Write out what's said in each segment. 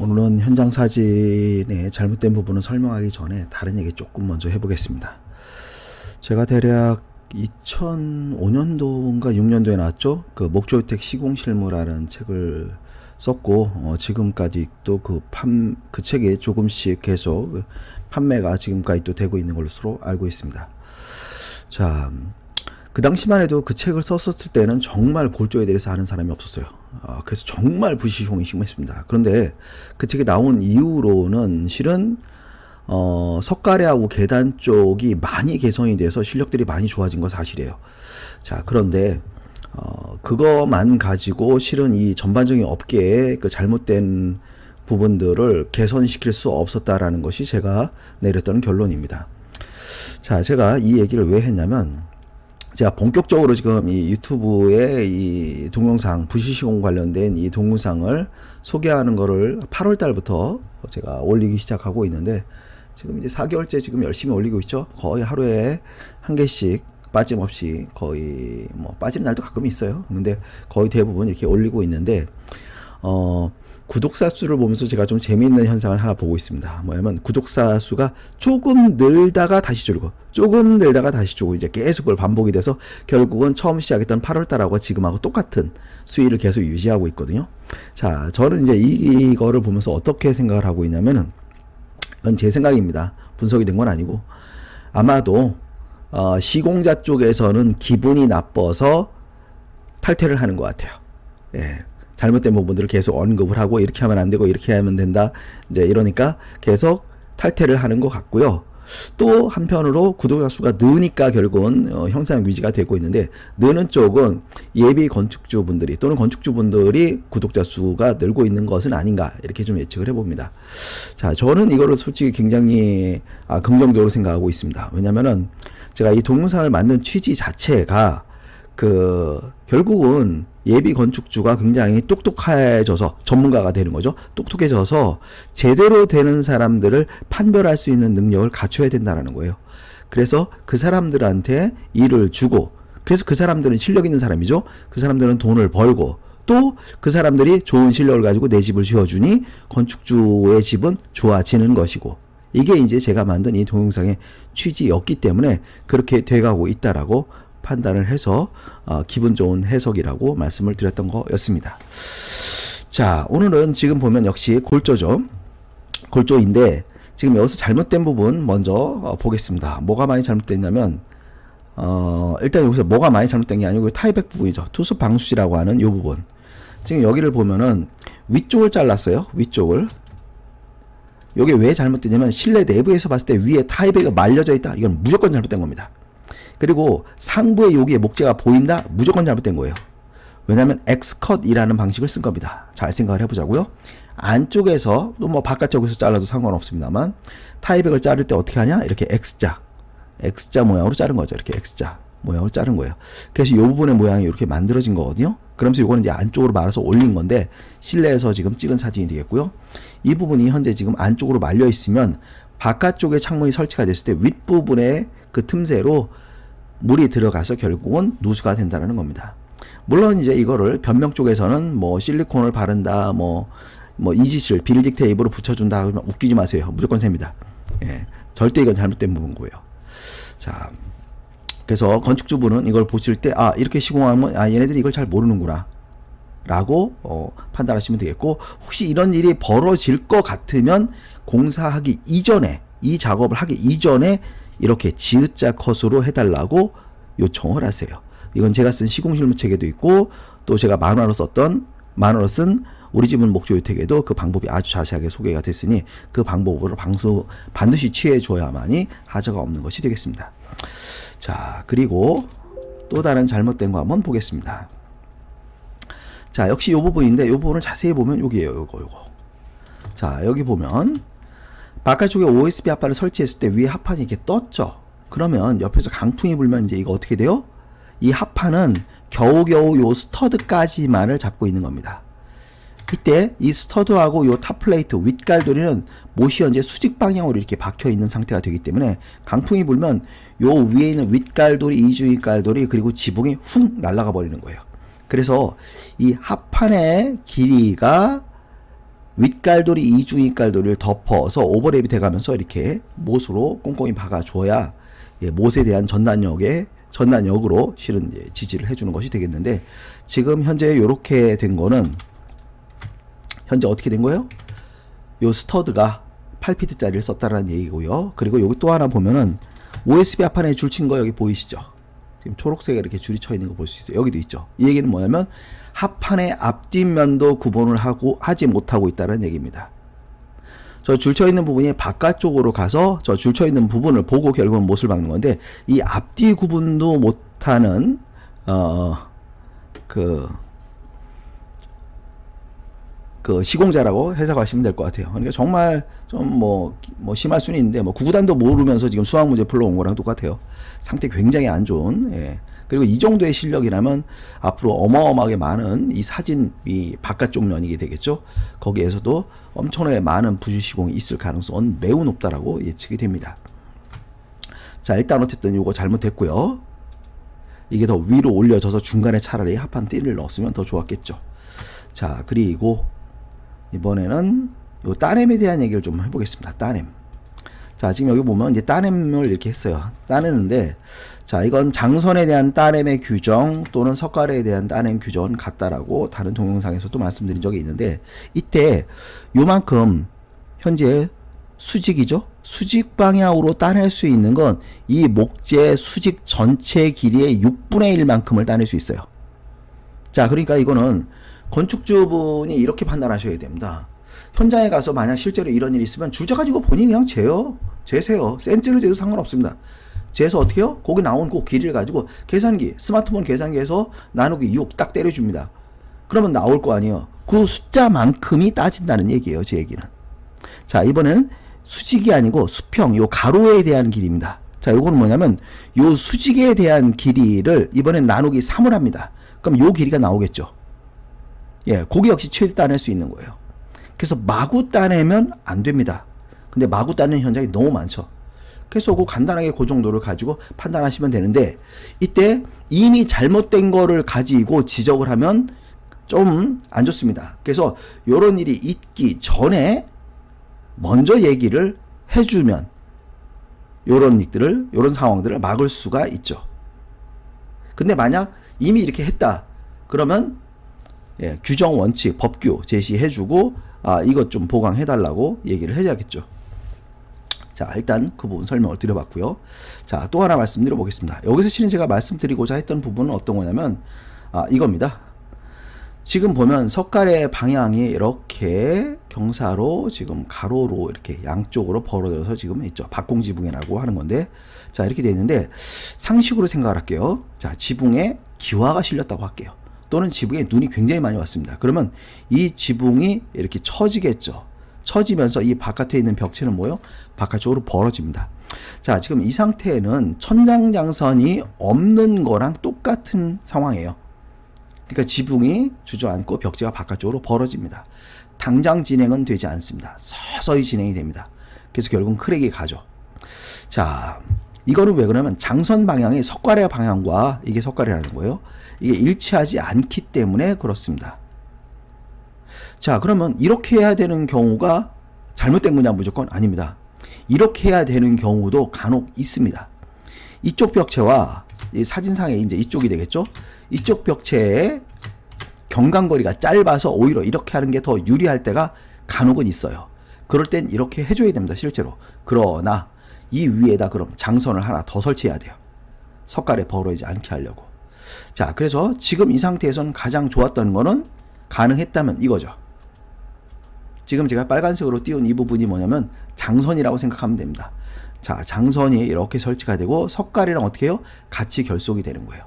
오늘은 현장 사진의 잘못된 부분을 설명하기 전에 다른 얘기 조금 먼저 해보겠습니다. 제가 대략 2005년도인가 6년도에 나왔죠. 그 목조주택 시공 실무라는 책을 썼고 어, 지금까지 또 그 판 그 책이 조금씩 계속 그 판매가 지금까지 또 되고 있는 것으로 알고 있습니다. 자, 그 당시만 해도 그 책을 썼을 때는 정말 골조에 대해서 아는 사람이 없었어요. 아, 그래서 정말 부시공이 심했습니다. 그런데 그 책이 나온 이후로는 실은 어, 석가래하고 계단 쪽이 많이 개선이 돼서 실력들이 많이 좋아진 건 사실이에요. 자, 그런데 어, 그거만 가지고 실은 이 전반적인 업계의 그 잘못된 부분들을 개선시킬 수 없었다라는 것이 제가 내렸던 결론입니다. 자, 제가 이 얘기를 왜 했냐면, 제가 본격적으로 지금 이 유튜브에 이 동영상, 부시시공 관련된 이 동영상을 소개하는 거를 8월 달부터 제가 올리기 시작하고 있는데, 지금 이제 4개월째 지금 열심히 올리고 있죠. 거의 하루에 한 개씩 빠짐없이 거의 뭐 빠지는 날도 가끔 있어요. 근데 거의 대부분 이렇게 올리고 있는데, 어, 구독자 수를 보면서 제가 좀 재미있는 현상을 하나 보고 있습니다. 뭐냐면 구독자 수가 조금 늘다가 다시 줄고 조금 늘다가 다시 줄고 이제 계속 그걸 반복이 돼서 결국은 처음 시작했던 8월 달하고 지금하고 똑같은 수위를 계속 유지하고 있거든요. 자, 저는 이제 이, 이거를 보면서 어떻게 생각을 하고 있냐면은 그건 제 생각입니다. 분석이 된 건 아니고 아마도 어, 시공자 쪽에서는 기분이 나빠서 탈퇴를 하는 것 같아요. 예. 잘못된 부분들을 계속 언급을 하고 이렇게 하면 안 되고 이렇게 하면 된다. 이제 이러니까 계속 탈퇴를 하는 것 같고요. 또 한편으로 구독자 수가 느니까 결국은 어, 형상 유지가 되고 있는데 느는 쪽은 예비 건축주분들이 또는 건축주분들이 구독자 수가 늘고 있는 것은 아닌가 이렇게 좀 예측을 해봅니다. 자, 저는 이거를 솔직히 굉장히 아, 긍정적으로 생각하고 있습니다. 왜냐면은 제가 이 동영상을 만든 취지 자체가 그 결국은 예비 건축주가 굉장히 똑똑해져서 전문가가 되는 거죠. 똑똑해져서 제대로 되는 사람들을 판별할 수 있는 능력을 갖춰야 된다라는 거예요. 그래서 그 사람들한테 일을 주고 그래서 그 사람들은 실력 있는 사람이죠. 그 사람들은 돈을 벌고 또 그 사람들이 좋은 실력을 가지고 내 집을 지어주니 건축주의 집은 좋아지는 것이고 이게 이제 제가 만든 이 동영상의 취지였기 때문에 그렇게 돼가고 있다라고 판단을 해서 어, 기분 좋은 해석이라고 말씀을 드렸던 거였습니다. 자, 오늘은 지금 보면 역시 골조죠. 골조인데 지금 여기서 잘못된 부분 먼저 어, 보겠습니다. 뭐가 많이 잘못됐냐면 어, 일단 여기서 뭐가 많이 잘못된 게 아니고 타이백 부분이죠. 투수 방수지라고 하는 이 부분. 지금 여기를 보면은 위쪽을 잘랐어요. 위쪽을. 이게 왜 잘못됐냐면 실내 내부에서 봤을 때 위에 타이백이 말려져 있다. 이건 무조건 잘못된 겁니다. 그리고 상부에 여기에 목재가 보인다? 무조건 잘못된 거예요. 왜냐하면 X컷이라는 방식을 쓴 겁니다. 잘 생각을 해보자고요. 안쪽에서 또 뭐 바깥쪽에서 잘라도 상관없습니다만 타이백을 자를 때 어떻게 하냐? 이렇게 X자, X자 모양으로 자른 거죠. 이렇게 X자 모양으로 자른 거예요. 그래서 이 부분의 모양이 이렇게 만들어진 거거든요. 그러면서 이거는 이제 안쪽으로 말아서 올린 건데 실내에서 지금 찍은 사진이 되겠고요. 이 부분이 현재 지금 안쪽으로 말려 있으면 바깥쪽에 창문이 설치가 됐을 때 윗부분의 그 틈새로 물이 들어가서 결국은 누수가 된다는 겁니다. 물론 이제 이거를 변명 쪽에서는 뭐 실리콘을 바른다, 뭐, 뭐 이지실, 비닐직 테이프로 붙여준다, 그러면 웃기지 마세요. 무조건 셉니다. 예. 절대 이건 잘못된 부분이고요. 자. 그래서 건축주분은 이걸 보실 때, 아, 이렇게 시공하면, 아, 얘네들이 이걸 잘 모르는구나. 라고, 어, 판단하시면 되겠고, 혹시 이런 일이 벌어질 것 같으면 공사하기 이전에, 이 작업을 하기 이전에 이렇게 지읒자 컷으로 해달라고 요청을 하세요. 이건 제가 쓴 시공실무 책에도 있고 또 제가 만화로 썼던 만화로 쓴 우리 집은 목조 유택에도 그 방법이 아주 자세하게 소개가 됐으니 그 방법으로 방수 반드시 취해 줘야만이 하자가 없는 것이 되겠습니다. 자 그리고 또 다른 잘못된 거 한번 보겠습니다. 자 역시 요 부분인데 요 부분을 자세히 보면 여기에요 요거 요거. 자 여기 보면 바깥쪽에 OSB 합판을 설치했을 때 위에 합판이 이렇게 떴죠. 그러면 옆에서 강풍이 불면 이제 이거 어떻게 돼요? 이 합판은 겨우겨우 요 스터드까지만을 잡고 있는 겁니다. 이때 이 스터드하고 요 탑플레이트 윗갈도리는 못이 현재 수직 방향으로 이렇게 박혀 있는 상태가 되기 때문에 강풍이 불면 요 위에 있는 윗갈도리, 이중윗갈도리 그리고 지붕이 훅 날아가 버리는 거예요. 그래서 이 합판의 길이가 윗갈도리, 이중 윗갈도리를 덮어서 오버랩이 돼가면서 이렇게 못으로 꼼꼼히 박아줘야 예, 못에 대한 전단역에 전단역으로 실은 이제 지지를 해주는 것이 되겠는데 지금 현재 이렇게 된 거는 현재 어떻게 된 거예요? 요 스터드가 8피트짜리를 썼다라는 얘기고요. 그리고 여기 또 하나 보면은 OSB 합판에 줄친 거 여기 보이시죠? 지금 초록색에 이렇게 줄이 쳐 있는 거 볼 수 있어요. 여기도 있죠. 이 얘기는 뭐냐면 합판의 앞뒷면도 구분을 하고 하지 못하고 있다는 얘기입니다. 저 줄 쳐 있는 부분이 바깥쪽으로 가서 저 줄 쳐 있는 부분을 보고 결국은 못을 박는 건데 이 앞뒤 구분도 못하는 어그 그 시공자라고 해석하시면 될 것 같아요. 그러니까 정말 좀뭐뭐 심할 수는 있는데 뭐 구구단도 모르면서 지금 수학 문제 풀러 온 거랑 똑같아요. 상태 굉장히 안 좋은. 예. 그리고 이 정도의 실력이라면 앞으로 어마어마하게 많은 이 사진 이 바깥쪽 면이게 되겠죠. 거기에서도 엄청나게 많은 부실 시공이 있을 가능성은 매우 높다라고 예측이 됩니다. 자 일단 어쨌든 이거 잘못됐고요. 이게 더 위로 올려져서 중간에 차라리 합판 띠를 넣었으면 더 좋았겠죠. 자 그리고 이번에는 요 따냄에 대한 얘기를 좀 해보겠습니다. 따냄. 자, 지금 여기 보면 이제 따냄을 이렇게 했어요. 따내는데, 자, 이건 장선에 대한 따냄의 규정 또는 석가래에 대한 따냄 규정은 같다라고 다른 동영상에서도 말씀드린 적이 있는데, 이때 요만큼 현재 수직이죠? 수직 방향으로 따낼 수 있는 건 이 목재 수직 전체 길이의 6분의 1만큼을 따낼 수 있어요. 자, 그러니까 이거는 건축주분이 이렇게 판단하셔야 됩니다. 현장에 가서 만약 실제로 이런 일이 있으면 줄자 가지고 본인이 그냥 재요. 재세요. 센치로 재도 상관없습니다. 재서 어떻게 해요? 거기 나온 그 길이를 가지고 계산기, 스마트폰 계산기에서 나누기 6 딱 때려줍니다. 그러면 나올 거 아니에요. 그 숫자만큼이 따진다는 얘기예요. 제 얘기는. 자, 이번에는 수직이 아니고 수평, 요 가로에 대한 길이입니다. 자, 요거는 뭐냐면 요 수직에 대한 길이를 이번엔 나누기 3을 합니다. 그럼 요 길이가 나오겠죠. 예, 고기 역시 최대 따낼 수 있는 거예요. 그래서 마구 따내면 안 됩니다. 근데 마구 따내는 현장이 너무 많죠. 그래서 그 간단하게 그 정도를 가지고 판단하시면 되는데 이때 이미 잘못된 거를 가지고 지적을 하면 좀 안 좋습니다. 그래서 요런 일이 있기 전에 먼저 얘기를 해주면 요런 일들을 요런 상황들을 막을 수가 있죠. 근데 만약 이미 이렇게 했다 그러면 예, 규정 원칙 법규 제시해주고 아 이것 좀 보강해달라고 얘기를 해야겠죠. 자 일단 그 부분 설명을 드려봤고요. 자 또 하나 말씀드려 보겠습니다. 여기서 실은 제가 말씀드리고자 했던 부분은 어떤 거냐면 아 이겁니다. 지금 보면 석가래 방향이 이렇게 경사로 지금 가로로 이렇게 양쪽으로 벌어져서 지금 있죠. 박공지붕이라고 하는 건데 자 이렇게 돼 있는데 상식으로 생각을 할게요. 자 지붕에 기와가 실렸다고 할게요. 또는 지붕에 눈이 굉장히 많이 왔습니다. 그러면 이 지붕이 이렇게 처지겠죠. 처지면서 이 바깥에 있는 벽체는 뭐요? 바깥쪽으로 벌어집니다. 자, 지금 이 상태에는 천장 장선이 없는 거랑 똑같은 상황이에요. 그러니까 지붕이 주저앉고 벽체가 바깥쪽으로 벌어집니다. 당장 진행은 되지 않습니다. 서서히 진행이 됩니다. 그래서 결국은 크랙이 가죠. 자, 이거는 왜 그러냐면 장선 방향이 석가래 방향과 이게 석가래라는 거예요. 이게 일치하지 않기 때문에 그렇습니다. 자, 그러면 이렇게 해야 되는 경우가 잘못된 거냐 무조건 아닙니다. 이렇게 해야 되는 경우도 간혹 있습니다. 이쪽 벽체와 이 사진상에 이제 이쪽이 되겠죠? 이쪽 벽체의 경간거리가 짧아서 오히려 이렇게 하는 게 더 유리할 때가 간혹은 있어요. 그럴 땐 이렇게 해줘야 됩니다, 실제로. 그러나 이 위에다 그럼 장선을 하나 더 설치해야 돼요. 석가래 벌어지지 않게 하려고. 자, 그래서 지금 이 상태에서는 가장 좋았던 거는 가능했다면 이거죠. 지금 제가 빨간색으로 띄운 이 부분이 뭐냐면 장선이라고 생각하면 됩니다. 자, 장선이 이렇게 설치가 되고 석가래랑 어떻게 해요? 같이 결속이 되는 거예요.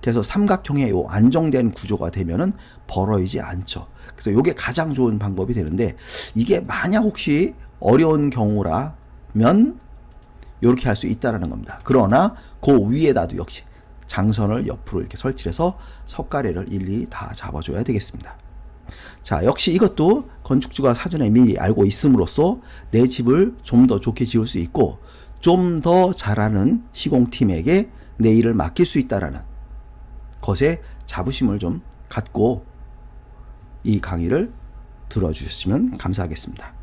그래서 삼각형의 요 안정된 구조가 되면은 벌어지지 않죠. 그래서 요게 가장 좋은 방법이 되는데 이게 만약 혹시 어려운 경우라면 요렇게 할 수 있다라는 겁니다. 그러나 그 위에다도 역시 장선을 옆으로 이렇게 설치해서 석가래를 일일이 다 잡아줘야 되겠습니다. 자, 역시 이것도 건축주가 사전에 미리 알고 있음으로써 내 집을 좀 더 좋게 지을 수 있고 좀 더 잘하는 시공팀에게 내 일을 맡길 수 있다라는 것에 자부심을 좀 갖고 이 강의를 들어주셨으면 감사하겠습니다.